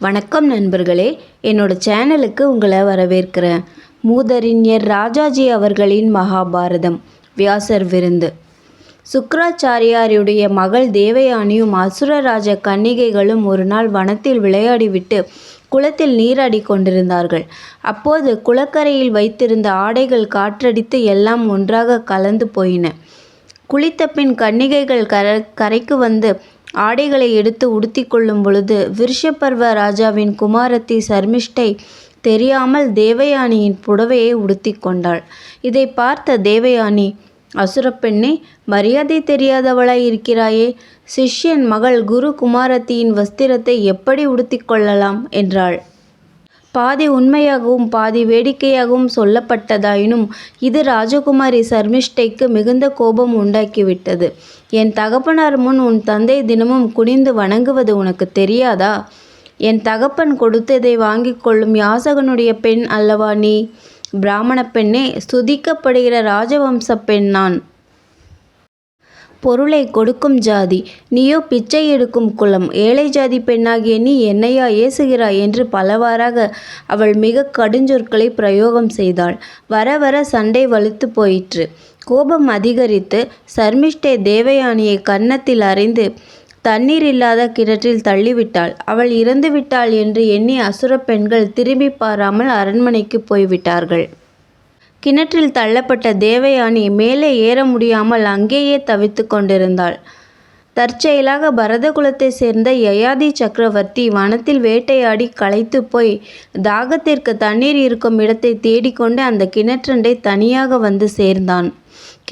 வணக்கம் நண்பர்களே. என்னோட சேனலுக்கு உங்களை வரவேற்கிறேன். மூதறிஞர் ராஜாஜி அவர்களின் மகாபாரதம் வியாசர் விருந்து. சுக்ராச்சாரியாருடைய மகள் தேவயானியும் அசுரராஜ கன்னிகைகளும் ஒரு நாள் வனத்தில் விளையாடிவிட்டு குளத்தில் நீராடி கொண்டிருந்தார்கள். அப்போது குளக்கரையில் வைத்திருந்த ஆடைகள் காற்றடித்து எல்லாம் ஒன்றாக கலந்து போயின. குளித்த பின் கன்னிகைகள் கர கரைக்கு வந்து ஆடைகளை எடுத்து உடுத்தி கொள்ளும் பொழுது விருஷபர்வ ராஜாவின் குமாரத்தி சர்மிஷ்டை தெரியாமல் தேவயானியின் புடவையை உடுத்தி கொண்டாள். இதை பார்த்த தேவயானி அசுரப்பெண்ணே மரியாதை தெரியாதவளாய் இருக்கிறாயே சிஷ்யன் மகள் குரு குமாரத்தியின் வஸ்திரத்தை எப்படி உடுத்திக்கொள்ளலாம் என்றாள். பாதி உண்மையாகவும் பாதி வேடிக்கையாகவும் சொல்லப்பட்டதாயினும் இது ராஜகுமாரி சர்மிஷ்டைக்கு மிகுந்த கோபம் உண்டாக்கிவிட்டது. என் தகப்பனார் முன் உன் தந்தை தினமும் குனிந்து வணங்குவது உனக்கு தெரியாதா? என் தகப்பன் கொடுத்ததை வாங்கி கொள்ளும் யாசகனுடைய பெண் அல்லவா நீ? பிராமண பெண்ணே ஸ்துதிக்கப்படுகிற ராஜவம்ச பெண் நான். பொருளை கொடுக்கும் ஜாதி. நீயோ பிச்சை எடுக்கும் குலம். ஏழை ஜாதி பெண்ணாகிய நீ என்னையா ஏசுகிறாய் என்று பலவாறாக அவள் மிக கடுஞ்சொற்களை பிரயோகம் செய்தாள். வர வர சண்டை வலுத்து போயிற்று. கோபம் அதிகரித்து சர்மிஷ்டை தேவயானியை கன்னத்தில் அறைந்து தண்ணீர் இல்லாத கிணற்றில் தள்ளிவிட்டாள். அவள் இறந்துவிட்டாள் என்று எண்ணி அசுர பெண்கள் திரும்பி பாராமல் அரண்மனைக்கு போய்விட்டார்கள். கிணற்றில் தள்ளப்பட்ட தேவயானி மேலே ஏற முடியாமல் அங்கேயே தவித்து கொண்டிருந்தாள். தற்செயலாக பரதகுலத்தை சேர்ந்த யயாதி சக்கரவர்த்தி வனத்தில் வேட்டையாடி களைத்து போய் தாகத்திற்கு தண்ணீர் இருக்கும் இடத்தை தேடிக்கொண்டு அந்த கிணற்றண்டை தனியாக வந்து சேர்ந்தான்.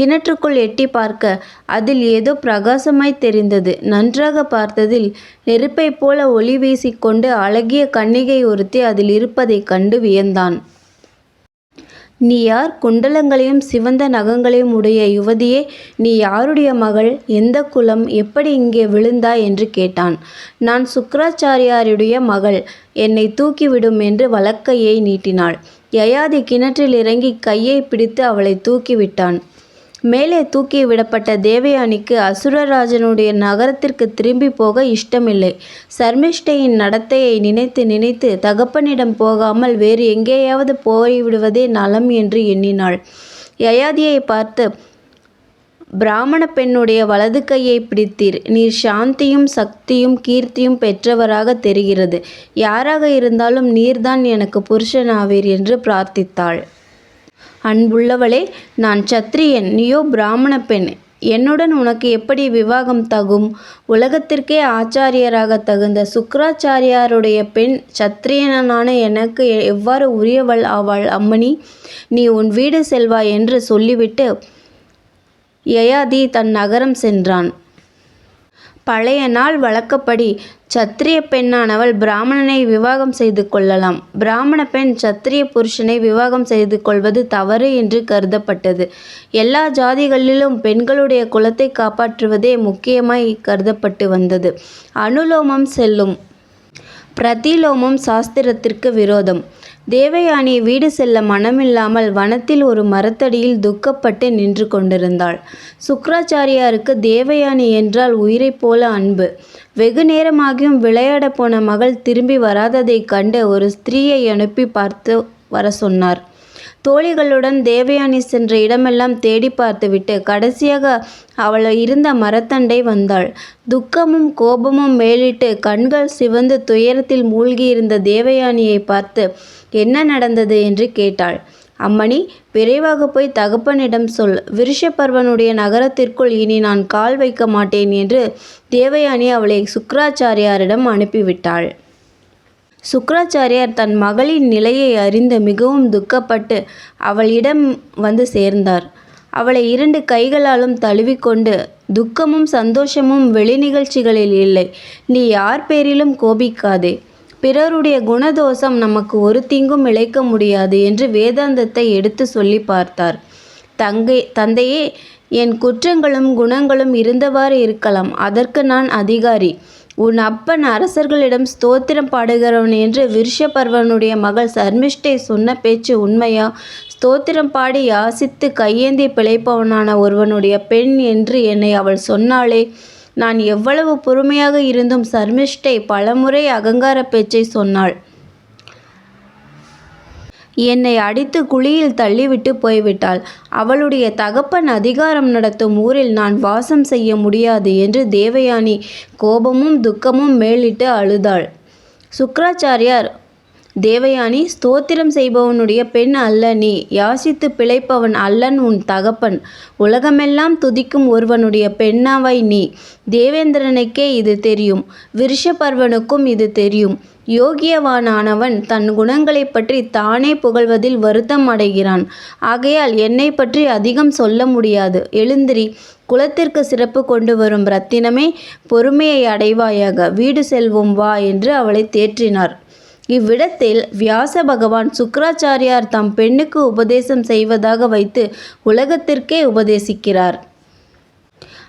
கிணற்றுக்குள் எட்டி பார்க்க அதில் ஏதோ பிரகாசமாய் தெரிந்தது. நன்றாக பார்த்ததில் நெருப்பைப் போல ஒளி வீசிக்கொண்டு அழகிய கன்னிகை ஒருத்தி அதில் இருப்பதைக் கண்டு வியந்தான். நீ யார்? குண்டலங்களையும் சிவந்த நகங்களையும் உடைய யுவதியே நீ யாருடைய மகள்? எந்த குலம்? எப்படி இங்கே விழுந்தாய் என்று கேட்டான். நான் சுக்கராச்சாரியாருடைய மகள். என்னை தூக்கிவிடும் என்று வழக்கையை நீட்டினாள். யயாதி கிணற்றில் இறங்கி கையை பிடித்து அவளை தூக்கிவிட்டான். மேலே தூக்கி விடப்பட்ட தேவயானிக்கு அசுரராஜனுடைய நகரத்திற்கு திரும்பி போக இஷ்டமில்லை. சர்மிஷ்டையின் நடத்தையை நினைத்து நினைத்து தகப்பனிடம் போகாமல் வேறு எங்கேயாவது போய்விடுவதே நலம் என்று எண்ணினாள். யயாதியை பார்த்து பிராமண பெண்ணுடைய வலது கையை பிடித்தீர். நீர் சாந்தியும் சக்தியும் கீர்த்தியும் பெற்றவராக தெரிகிறது. யாராக இருந்தாலும் நீர்தான் எனக்கு புருஷனாவீர் என்று பிரார்த்தித்தாள். அன்புள்ளவளே நான் சத்திரியன் நீயோ பிராமண பெண். என்னுடன் உனக்கு எப்படி விவாகம் தகும்? உலகத்திற்கே ஆச்சாரியராக தகுந்த சுக்கராச்சாரியாருடைய பெண் சத்திரியனான எனக்கு எவ்வாறு உரியவள் ஆவாள் அம்மணி? நீ உன் வீடு செல்வாய் என்று சொல்லிவிட்டு யயாதி தன் நகரம் சென்றான். பழைய நாள் வழக்கப்படி சத்திரிய பெண்ணானவள் பிராமணனை விவாகம் செய்து கொள்ளலாம். பிராமண பெண் சத்திரிய புருஷனை விவாகம் செய்து கொள்வது தவறு என்று கருதப்பட்டது. எல்லா ஜாதிகளிலும் பெண்களுடைய குலத்தை காப்பாற்றுவதே முக்கியமாய் கருதப்பட்டு வந்தது. அனுலோமம் செல்லும். பிரதிலோமம் சாஸ்திரத்திற்கு விரோதம். தேவயானி வீடு செல்ல மனமில்லாமல் வனத்தில் ஒரு மரத்தடியில் துக்கப்பட்டு நின்று கொண்டிருந்தாள். சுக்கராச்சாரியாருக்கு தேவயானி என்றால் உயிரைப் போல அன்பு. வெகு நேரமாகியும் விளையாட போன மகள் திரும்பி வராததைக் கண்டு ஒரு ஸ்திரீயை அனுப்பி பார்த்து வர சொன்னார். தோழிகளுடன் தேவயானி சென்ற இடமெல்லாம் தேடி பார்த்துவிட்டு கடைசியாக அவள் இருந்த மரத்தண்டை வந்தாள். துக்கமும் கோபமும் மேலிட்டு கண்கள் சிவந்து துயரத்தில் மூழ்கியிருந்த தேவயானியை பார்த்து என்ன நடந்தது? என்று கேட்டாள். அம்மணி விரைவாக போய் தகப்பனிடம் சொல். விருஷப்பர்வனுடைய நகரத்திற்குள் இனி நான் கால் வைக்க மாட்டேன் என்று தேவயானி அவளை சுக்கராச்சாரியாரிடம் அனுப்பிவிட்டாள். சுக்கராச்சாரியார் தன் மகளின் நிலையை அறிந்து மிகவும் துக்கப்பட்டு அவளிடம் வந்து சேர்ந்தார். அவளை இரண்டு கைகளாலும் தழுவிக்கொண்டு துக்கமும் சந்தோஷமும் வெளி நிகழ்ச்சிகளில் இல்லை. நீ யார் பேரிலும் கோபிக்காதே. பிறருடைய குணதோஷம் நமக்கு ஒரு தீங்கும் இழைக்க முடியாது என்று வேதாந்தத்தை எடுத்து சொல்லி பார்த்தார். தங்கை தந்தையே என் குற்றங்களும் குணங்களும் இருந்தவாறு இருக்கலாம். அதற்கு நான் அதிகாரி. உன் அப்பன் அரசர்களிடம் ஸ்தோத்திரம் பாடுகிறவன் என்று விருஷபர்வனுடைய மகள் சர்மிஷ்டை சொன்ன பேச்சு உண்மையா? ஸ்தோத்திரம் பாடி யாசித்து கையேந்தி பிழைப்பவனான ஒருவனுடைய பெண் என்று என்னை அவள் சொன்னாளே. நான் எவ்வளவு பொறுமையாக இருந்தும் சர்மிஷ்டை பலமுறை அகங்கார பேச்சை சொன்னாள். என்னை அடித்து குழியில் தள்ளிவிட்டு போய்விட்டாள். அவளுடைய தகப்பன் அதிகாரம் நடத்தும் ஊரில் நான் வாசம் செய்ய முடியாது என்று தேவயானி கோபமும் துக்கமும் மேலிட்டு அழுதாள். சுக்ராச்சாரியார் தேவயானி ஸ்தோத்திரம் செய்பவனுடைய பெண் அல்ல நீ. யாசித்து பிழைப்பவன் அல்லன் உன் தகப்பன். உலகமெல்லாம் துதிக்கும் ஒருவனுடைய பெண்ணாவை நீ. தேவேந்திரனுக்கே இது தெரியும். விருஷபர்வனுக்கும் இது தெரியும். யோகியவானானவன் தன் குணங்களைப் பற்றி தானே புகழ்வதில் வருத்தம் அடைகிறான். ஆகையால் என்னை பற்றி அதிகம் சொல்ல முடியாது. எழுந்திரி குலத்திற்கு சிறப்பு கொண்டு வரும் ரத்தினமே பொறுமையை அடைவாயாக. வீடு செல்வோம் வா என்று அவளை தேற்றினார். இவ்விடத்தில் வியாச பகவான் சுக்கராச்சாரியார் தம் பெண்ணுக்கு உபதேசம் செய்வதாக வைத்து உலகத்திற்கே உபதேசிக்கிறார்.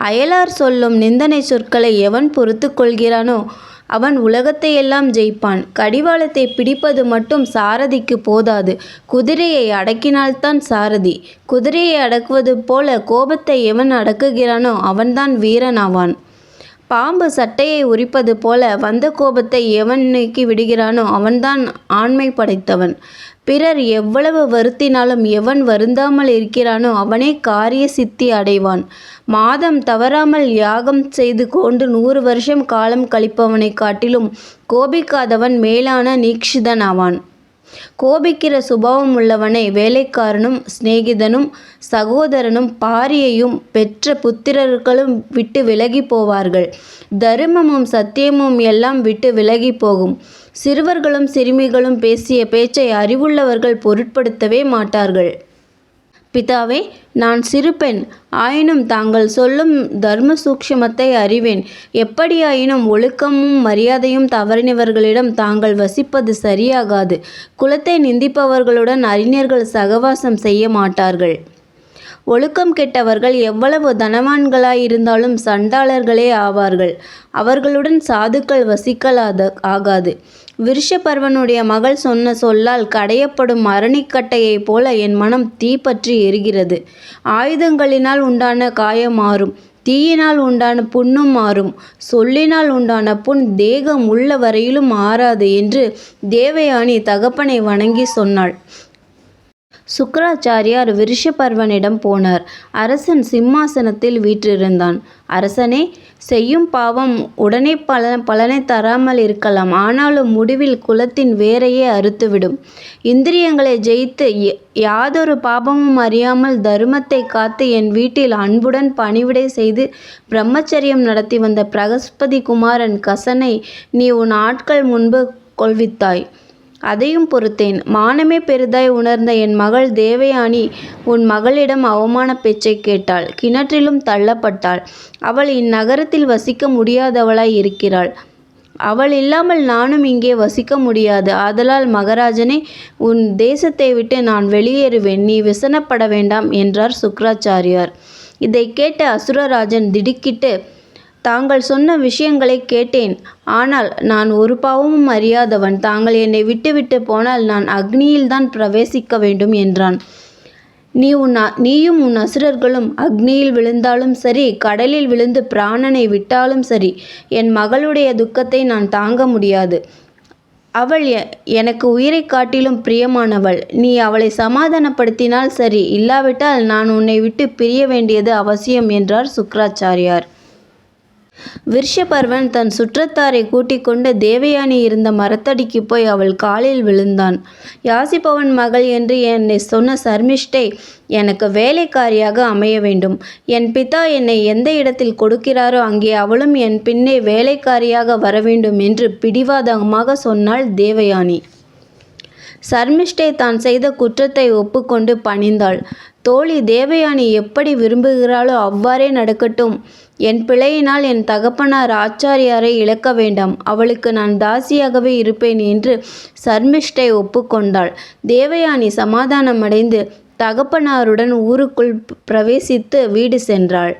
அயலார் சொல்லும் நிந்தனை சொற்களை எவன் பொறுத்து கொள்கிறானோ அவன் உலகத்தையெல்லாம் ஜெயிப்பான். கடிவாளத்தை பிடிப்பது மட்டும் சாரதிக்கு போதாது. குதிரையை அடக்கினால்தான் சாரதி. குதிரையை அடக்குவது போல கோபத்தை எவன் அடக்குகிறானோ அவன்தான் வீரன் ஆவான் பாம்பு சட்டையை உரிப்பது போல வந்த கோபத்தை எவன் நீக்கி விடுகிறானோ அவன்தான் ஆண்மை படைத்தவன். பிறர் எவ்வளவு வருத்தினாலும் எவன் வருந்தாமல் இருக்கிறானோ அவனே காரிய சித்தி அடைவான். மாதம் தவறாமல் யாகம் செய்து கொண்டு நூறு வருஷம் காலம் கழிப்பவனைக் காட்டிலும் கோபிக்காதவன் மேலான நீக்ஷிதன் ஆவான் கோபிக்கிற சுபாவம் உள்ளவனை வேலைக்காரனும் சிநேகிதனும் சகோதரனும் பாரியையும் பெற்ற புத்திரர்களும் விட்டு விலகி போவார்கள். தருமமும் சத்தியமும் எல்லாம் விட்டு விலகி போகும். சிறுவர்களும் சிறுமிகளும் பேசிய பேச்சை அறிவுள்ளவர்கள் பொருட்படுத்தவே மாட்டார்கள். பிதாவே நான் சிறு பெண். ஆயினும் தாங்கள் சொல்லும் தர்ம சூக்ஷமத்தை அறிவேன். எப்படியாயினும் ஒழுக்கமும் மரியாதையும் தவறினவர்களிடம் தாங்கள் வசிப்பது சரியாகாது. குலத்தை நிந்திப்பவர்களுடன் அறிஞர்கள் சகவாசம் செய்ய மாட்டார்கள். ஒழுக்கம் கெட்டவர்கள் எவ்வளவு தனவான்களாயிருந்தாலும் சண்டாளர்களே ஆவார்கள். அவர்களுடன் சாதுக்கள் வசிக்கலாத ஆகாது. விருஷபர்வனுடைய மகள் சொன்ன சொல்லால் கடையப்படும் அரணிக்கட்டையைப் போல என் மனம் தீப்பற்றி எரிகிறது. ஆயுதங்களினால் உண்டான காயம் மாறும். தீயினால் உண்டான புண்ணும் மாறும். சொல்லினால் உண்டான புண் தேகம் உள்ள வரையிலும் மாறாது என்று தேவயானி தகப்பனை வணங்கி சொன்னாள். சுக்கராச்சாரியார் விருஷபர்வனிடம் போனார். அரசன் சிம்மாசனத்தில் வீற்றிருந்தான். அரசனே செய்யும் பாவம் உடனே பல பலனை தராமல் இருக்கலாம். ஆனாலும் முடிவில் குலத்தின் வேரையே அறுத்துவிடும். இந்திரியங்களை ஜெயித்து யாதொரு பாபமும் அறியாமல் தர்மத்தை காத்து என் வீட்டில் அன்புடன் பணிவிடை செய்து பிரம்மச்சரியம் நடத்தி வந்த பிரகஸ்பதி குமாரன் கசனை நீ உன் ஆட்கள் முன்பு கொள்வித்தாய். அதையும் பொறுத்தேன். மானமே பெரிதாய் உணர்ந்த என் மகள் தேவயானி உன் மகளிடம் அவமான பேச்சை கேட்டாள். கிணற்றிலும் தள்ளப்பட்டாள். அவள் இந்நகரத்தில் வசிக்க முடியாதவளாய் இருக்கிறாள். அவள் இல்லாமல் நானும் இங்கே வசிக்க முடியாது. ஆதலால் மகராஜனே உன் தேசத்தை விட்டு நான் வெளியேறுவேன். நீ விசனப்பட வேண்டாம் என்றார் சுக்ராச்சாரியார் இதை கேட்ட அசுரராஜன் திடுக்கிட்டு தாங்கள் சொன்ன விஷயங்களை கேட்டேன். ஆனால் நான் ஒரு பாவமும் அறியாதவன். தாங்கள் என்னை விட்டுவிட்டு போனால் நான் அக்னியில்தான் பிரவேசிக்க வேண்டும் என்றான். நீ உன் நீயும் உன் அசுரர்களும் அக்னியில் விழுந்தாலும் சரி கடலில் விழுந்து பிராணனை விட்டாலும் சரி என் மகளுடைய துக்கத்தை நான் தாங்க முடியாது. அவள் எனக்கு உயிரை காட்டிலும் பிரியமானவள். நீ அவளை சமாதானப்படுத்தினால் சரி இல்லாவிட்டால் நான் உன்னை விட்டு பிரிய வேண்டியது அவசியம் என்றார் சுக்ராச்சாரியார் விருஷபர்வன் தன் சுற்றத்தாரை கூட்டிக் கொண்டு தேவயானி இருந்த மரத்தடிக்கு போய் அவள் காலில் விழுந்தான். யாசிப்பவன் மகள் என்று என்னை சொன்ன சர்மிஷ்டை எனக்கு வேலைக்காரியாக அமைய வேண்டும். என் பிதா என்னை எந்த இடத்தில் கொடுக்கிறாரோ அங்கே அவளும் என் பின்னே வேலைக்காரியாக வர வேண்டும் என்று பிடிவாதமாக சொன்னாள் தேவயானி. சர்மிஷ்டை தான் செய்த குற்றத்தை ஒப்புக்கொண்டு பணிந்தாள். தோழி தேவயானி எப்படி விரும்புகிறாளோ அவ்வாறே நடக்கட்டும். என் பிழையினால் என் தகப்பனார் ஆச்சாரியாரை இழக்க வேண்டாம். அவளுக்கு நான் தாசியாகவே இருப்பேன் என்று சர்மிஷ்டை ஒப்புக்கொண்டாள். தேவயானி சமாதானமடைந்து தகப்பனாருடன் ஊருக்குள் பிரவேசித்து வீடு சென்றாள்.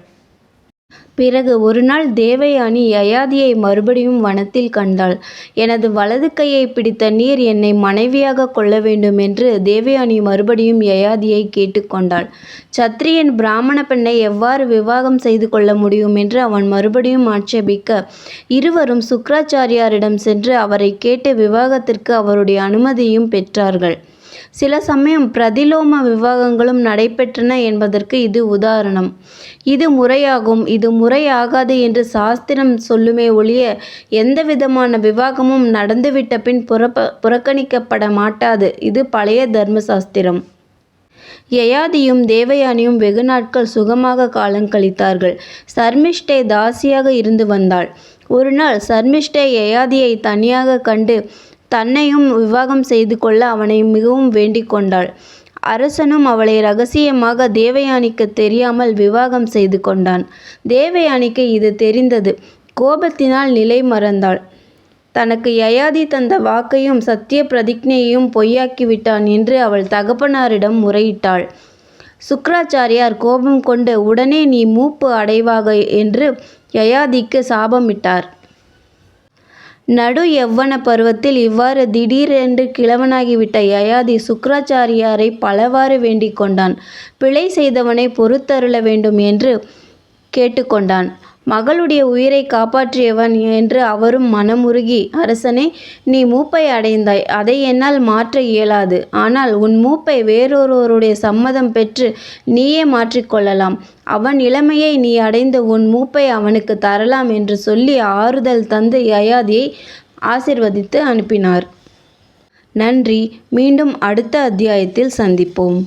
பிறகு ஒருநாள் தேவயானி யயாதியை மறுபடியும் வனத்தில் கண்டாள். எனது வலது கையை பிடித்த நீர் என்னை மனைவியாகக் கொள்ள வேண்டும் என்று தேவயானி மறுபடியும் யயாதியைக் கேட்டுக் கொண்டாள். சத்திரியன் பிராமண பெண்ணை எவ்வாறு விவாகம் செய்து கொள்ள முடியும் என்று அவன் மறுபடியும் ஆட்சேபிக்க இருவரும் சுக்ராச்சாரியாரிடம் சென்று அவரைக் கேட்டு விவாகத்திற்கு அவருடைய அனுமதியும் பெற்றார்கள். சில சமயம் பிரதிலோம விவாகங்களும் நடைபெற்றன என்பதற்கு இது உதாரணம். இது முறையாகும் இது முறையாகாது என்று சாஸ்திரம் சொல்லுமே ஒழிய எந்தவிதமான விவாகமும் நடந்துவிட்ட பின் புறப்ப புறக்கணிக்கப்பட மாட்டாது இது பழைய தர்ம சாஸ்திரம். யயாதியும் தேவயானியும் வெகு நாட்கள் சுகமாக காலங்கழித்தார்கள். சர்மிஷ்டே தாசியாக இருந்து வந்தாள். ஒருநாள் சர்மிஷ்டை யயாதியை தனியாக கண்டு தன்னையும் விவாகம் செய்து கொள்ள அவனை மிகவும் வேண்டிக் கொண்டாள். அரசனும் அவளை ரகசியமாக தேவயானிக்கு தெரியாமல் விவாகம் செய்து கொண்டான். தேவயானிக்கு இது தெரிந்தது. கோபத்தினால் நிலை மறந்தாள். தனக்கு யயாதி தந்த வாக்கையும் சத்திய பிரதிஜையையும் பொய்யாக்கிவிட்டான் என்று அவள் தகப்பனாரிடம் முறையிட்டாள். சுக்ராச்சாரியார் கோபம் கொண்டு உடனே நீ மூப்பு அடைவாக என்று யயாதிக்கு சாபமிட்டார். நடு எவ்வன பருவத்தில் இவ்வாறு திடீரென்று கிழவனாகிவிட்ட யயாதி சுக்ராச்சாரியாரைப் பலவாறு வேண்டிக் கொண்டான். பிழை செய்தவனைப் பொறுத்தருள வேண்டும் என்று கேட்டுக் கொண்டான். மகளுடைய உயிரை காப்பாற்றியவன் என்று அவரும் மனமுருகி அரசனே நீ மூப்பை அடைந்தாய் அதை என்னால் மாற்ற இயலாது. ஆனால் உன் மூப்பை வேறொருவருடைய சம்மதம் பெற்று நீயே மாற்றிக்கொள்ளலாம் அவன் இளமையை நீ அடைந்த உன் மூப்பை அவனுக்குத் தரலாம் என்று சொல்லி ஆறுதல் தந்து யயாதியை ஆசிர்வதித்து அனுப்பினார். நன்றி. மீண்டும் அடுத்த அத்தியாயத்தில் சந்திப்போம்.